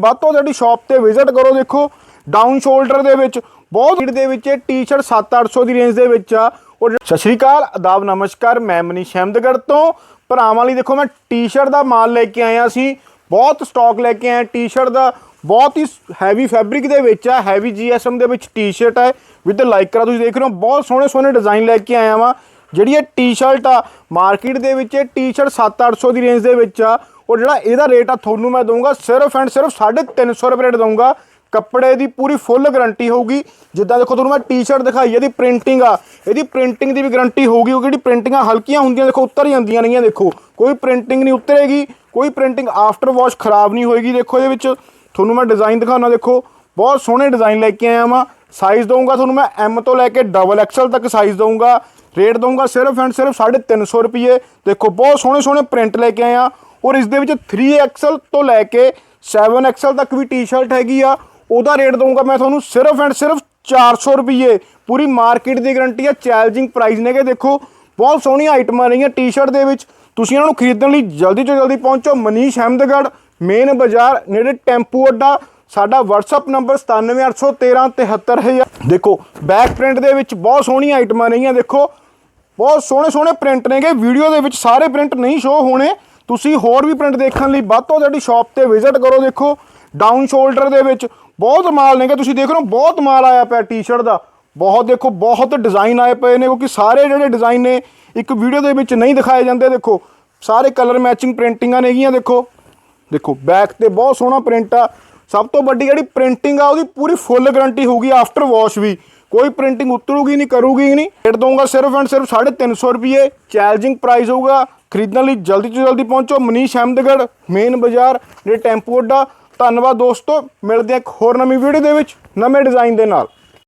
ਵੱਧ ਤੋਂ ਵੱਧ ਸਾਡੀ ਸ਼ਾਪ ਤੇ ਵਿਜ਼ਿਟ ਕਰੋ ਦੇਖੋ। ਡਾਊਨ ਸ਼ੋਲਡਰ ਦੇ ਵਿੱਚ, ਬਹੁਤ ਹੀਟ ਦੇ ਵਿੱਚ ਇਹ ਟੀ-ਸ਼ਰਟ 7-800 ਦੀ ਰੇਂਜ ਦੇ ਵਿੱਚ ਆ। ਔਰ ਸਤਿ ਸ਼੍ਰੀ ਅਕਾਲ, ਆਦਾਬ, ਨਮਸਕਾਰ, ਮੈਂ ਮਨੀਸ਼ ਅਹਿਮਦਗੜ੍ਹ ਤੋਂ। ਭਰਾਵਾਂ ਲਈ ਦੇਖੋ, ਮੈਂ ਟੀ-ਸ਼ਰਟ ਦਾ ਮਾਲ ਲੈ ਕੇ ਆਇਆ ਸੀ। ਬਹੁਤ ਸਟਾਕ ਲੈ ਕੇ ਆਇਆ ਟੀ-ਸ਼ਰਟ ਦਾ। ਬਹੁਤ ਹੀ ਹੈਵੀ ਫੈਬਰਿਕ ਦੇ ਵਿੱਚ ਆ ਹੈਵੀ ਜੀਐਸਐਮ ਦੇ ਵਿੱਚ ਟੀ-ਸ਼ਰਟ ਹੈ ਵਿਦ ਲਾਈਕਰਾ ਤੁਸੀਂ ਦੇਖ ਰਹੇ ਹੋ, ਬਹੁਤ ਸੋਹਣੇ ਸੋਹਣੇ ਡਿਜ਼ਾਈਨ ਲੈ ਕੇ ਆਇਆ ਵਾਂ। ਜਿਹੜੀ ਇਹ ਟੀ-ਸ਼ਰਟ ਆ ਮਾਰਕੀਟ ਦੇ ਵਿੱਚ ਇਹ ਟੀ-ਸ਼ਰਟ 7-800 ਦੀ ਰੇਂਜ ਦੇ ਵਿੱਚ ਆ। ਉਹ ਜਿਹੜਾ ਇਹਦਾ ਰੇਟ ਆ, ਤੁਹਾਨੂੰ ਮੈਂ ਦਊਂਗਾ ਸਿਰਫ ਐਂਡ ਸਿਰਫ 350 ਰੁਪਏ ਰੇਟ ਦਊਂਗਾ। ਕੱਪੜੇ ਦੀ ਪੂਰੀ ਫੁੱਲ ਗਾਰੰਟੀ ਹੋਊਗੀ। ਜਿੱਦਾਂ ਦੇਖੋ, ਤੁਹਾਨੂੰ ਮੈਂ ਟੀ-ਸ਼ਰਟ ਦਿਖਾਈ ਇਹਦੀ ਪ੍ਰਿੰਟਿੰਗ ਆ। ਇਹਦੀ ਪ੍ਰਿੰਟਿੰਗ ਦੀ ਵੀ ਗਾਰੰਟੀ ਹੋਊਗੀ ਉਹ ਜਿਹੜੀ ਪ੍ਰਿੰਟਿੰਗਾਂ ਹਲਕੀਆਂ ਹੁੰਦੀਆਂ, ਦੇਖੋ, ਉੱਤਰ ਜਾਂਦੀਆਂ ਨਹੀਂਆਂ ਦੇਖੋ। ਕੋਈ ਪ੍ਰਿੰਟਿੰਗ ਨਹੀਂ ਉਤਰੇਗੀ, ਕੋਈ ਪ੍ਰਿੰਟਿੰਗ ਆਫਟਰ ਵਾਸ਼ ਖਰਾਬ ਨਹੀਂ ਹੋਏਗੀ, ਦੇਖੋ ਇਹਦੇ ਵਿੱਚ। ਤੁਹਾਨੂੰ ਮੈਂ ਡਿਜ਼ਾਈਨ ਦਿਖਾਉਣਾ, ਦੇਖੋ। ਬਹੁਤ ਸੋਹਣੇ ਡਿਜ਼ਾਈਨ ਲੈ ਕੇ ਆਇਆ ਵਾਂ। ਸਾਈਜ਼ ਦਊਂਗਾ ਤੁਹਾਨੂੰ ਮੈਂ ਐਮ ਤੋਂ ਲੈ ਕੇ ਡਬਲ ਐਕਸਲ ਤੱਕ ਸਾਈਜ਼ ਦਊਂਗਾ। ਰੇਟ ਦਊਂਗਾ ਸਿਰਫ ਐਂਡ ਸਿਰਫ 350 ਰੁਪਏ। ਦੇਖੋ, ਬਹੁਤ ਸੋਹਣੇ ਸੋਹਣੇ ਪ੍ਰਿੰਟ ਲੈ ਕੇ ਆਇਆ। ਔਰ ਇਸ ਦੇ ਵਿੱਚ 3 ਐਕਸਲ ਤੋਂ ਲੈ ਕੇ 7 ਐਕਸਲ ਤੱਕ ਵੀ ਟੀ-ਸ਼ਰਟ ਹੈਗੀ ਆ। ਉਹਦਾ ਰੇਟ ਦਊਂਗਾ ਮੈਂ ਤੁਹਾਨੂੰ ਸਿਰਫ ਐਂਡ ਸਿਰਫ 400 ਰੁਪਏ ਪੂਰੀ ਮਾਰਕੀਟ ਦੀ ਗਾਰੰਟੀ ਆ ਚੈਲੰਜਿੰਗ ਪ੍ਰਾਈਸ ਨੇਗੇ। ਦੇਖੋ, ਬਹੁਤ ਸੋਹਣੀਆਂ ਆਈਟਮਾਂ ਰਹੀਆਂ ਟੀ-ਸ਼ਰਟ ਦੇ ਵਿੱਚ। ਤੁਸੀਂ ਇਹਨਾਂ ਨੂੰ ਖਰੀਦਣ ਲਈ ਜਲਦੀ ਤੋਂ ਜਲਦੀ ਪਹੁੰਚੋ। ਮਨੀਸ਼ ਅਹਿਮਦਗੜ੍ਹ ਮੇਨ ਬਾਜ਼ਾਰ, ਨੇੜੇ ਟੈਂਪੂ ਅੱਡਾ। ਸਾਡਾ WhatsApp ਨੰਬਰ 9781373000 ਦੇਖੋ ਬੈਕ ਪ੍ਰਿੰਟ ਦੇ ਵਿੱਚ ਬਹੁਤ ਸੋਹਣੀਆਂ ਆਈਟਮਾਂ ਰਹੀਆਂ। ਦੇਖੋ, ਬਹੁਤ ਸੋਹਣੇ ਸੋਹਣੇ ਪ੍ਰਿੰਟ ਨੇਗੇ। ਵੀਡੀਓ ਦੇ ਵਿੱਚ ਸਾਰੇ ਪ੍ਰਿੰਟ ਨਹੀਂ ਸ਼ੋ ਹੋਣੇ। ਤੁਸੀਂ ਹੋਰ ਵੀ ਪ੍ਰਿੰਟ ਦੇਖਣ ਲਈ ਵੱਧ ਤੋਂ ਵੱਧ ਸਾਡੀ ਸ਼ਾਪ ਤੇ ਵਿਜ਼ਿਟ ਕਰੋ ਦੇਖੋ। ਡਾਊਨ ਸ਼ੋਲਡਰ ਦੇ ਵਿੱਚ ਬਹੁਤ ਮਾਲ ਨੇਗੇ ਤੁਸੀਂ ਦੇਖ ਰਹੇ ਹੋ, ਬਹੁਤ ਮਾਲ ਆਇਆ ਪਿਆ ਟੀ-ਸ਼ਰਟ ਦਾ। ਬਹੁਤ ਦੇਖੋ, ਬਹੁਤ ਡਿਜ਼ਾਈਨ ਆਏ ਪਏ ਨੇ, ਕਿਉਂਕਿ ਸਾਰੇ ਜਿਹੜੇ ਡਿਜ਼ਾਈਨ ਨੇ, ਇੱਕ ਵੀਡੀਓ ਦੇ ਵਿੱਚ ਨਹੀਂ ਦਿਖਾਏ ਜਾਂਦੇ, ਦੇਖੋ। ਸਾਰੇ ਕਲਰ ਮੈਚਿੰਗ ਪ੍ਰਿੰਟਿੰਗਾਂ ਨੇਗੀਆਂ, ਦੇਖੋ। ਦੇਖੋ ਬੈਕ ਤੇ ਬਹੁਤ ਸੋਹਣਾ ਪ੍ਰਿੰਟ ਆ। ਸਭ ਤੋਂ ਵੱਡੀ ਜਿਹੜੀ ਪ੍ਰਿੰਟਿੰਗ ਆ, ਉਹਦੀ ਪੂਰੀ ਫੁੱਲ ਗਾਰੰਟੀ ਹੋਊਗੀ ਆਫਟਰ ਵਾਸ਼ ਵੀ। ਕੋਈ ਪ੍ਰਿੰਟਿੰਗ ਉਤਰੂਗੀ ਨਹੀਂ, ਕਰੂਗੀ ਨਹੀਂ। ਰੇਟ ਦਊਂਗਾ ਸਿਰਫ ਐਂਡ ਸਿਰਫ 350 ਰੁਪਏ। ਚੈਲੰਜਿੰਗ ਪ੍ਰਾਈਸ ਹੋਊਗਾ। ਖਰੀਦਣ ਲਈ ਜਲਦੀ ਤੋਂ ਜਲਦੀ ਪਹੁੰਚੋ ਮਨੀਸ਼ ਅਹਿਮਦਗੜ੍ਹ, ਮੇਨ ਬਾਜ਼ਾਰ ਦੇ ਟੈਂਪੂ ਅੱਡਾ। ਧੰਨਵਾਦ ਦੋਸਤੋ, ਮਿਲਦੇ ਹਾਂ ਇੱਕ ਹੋਰ ਨਵੀਂ ਵੀਡੀਓ ਦੇ ਵਿੱਚ ਨਵੇਂ ਡਿਜ਼ਾਈਨ ਦੇ ਨਾਲ।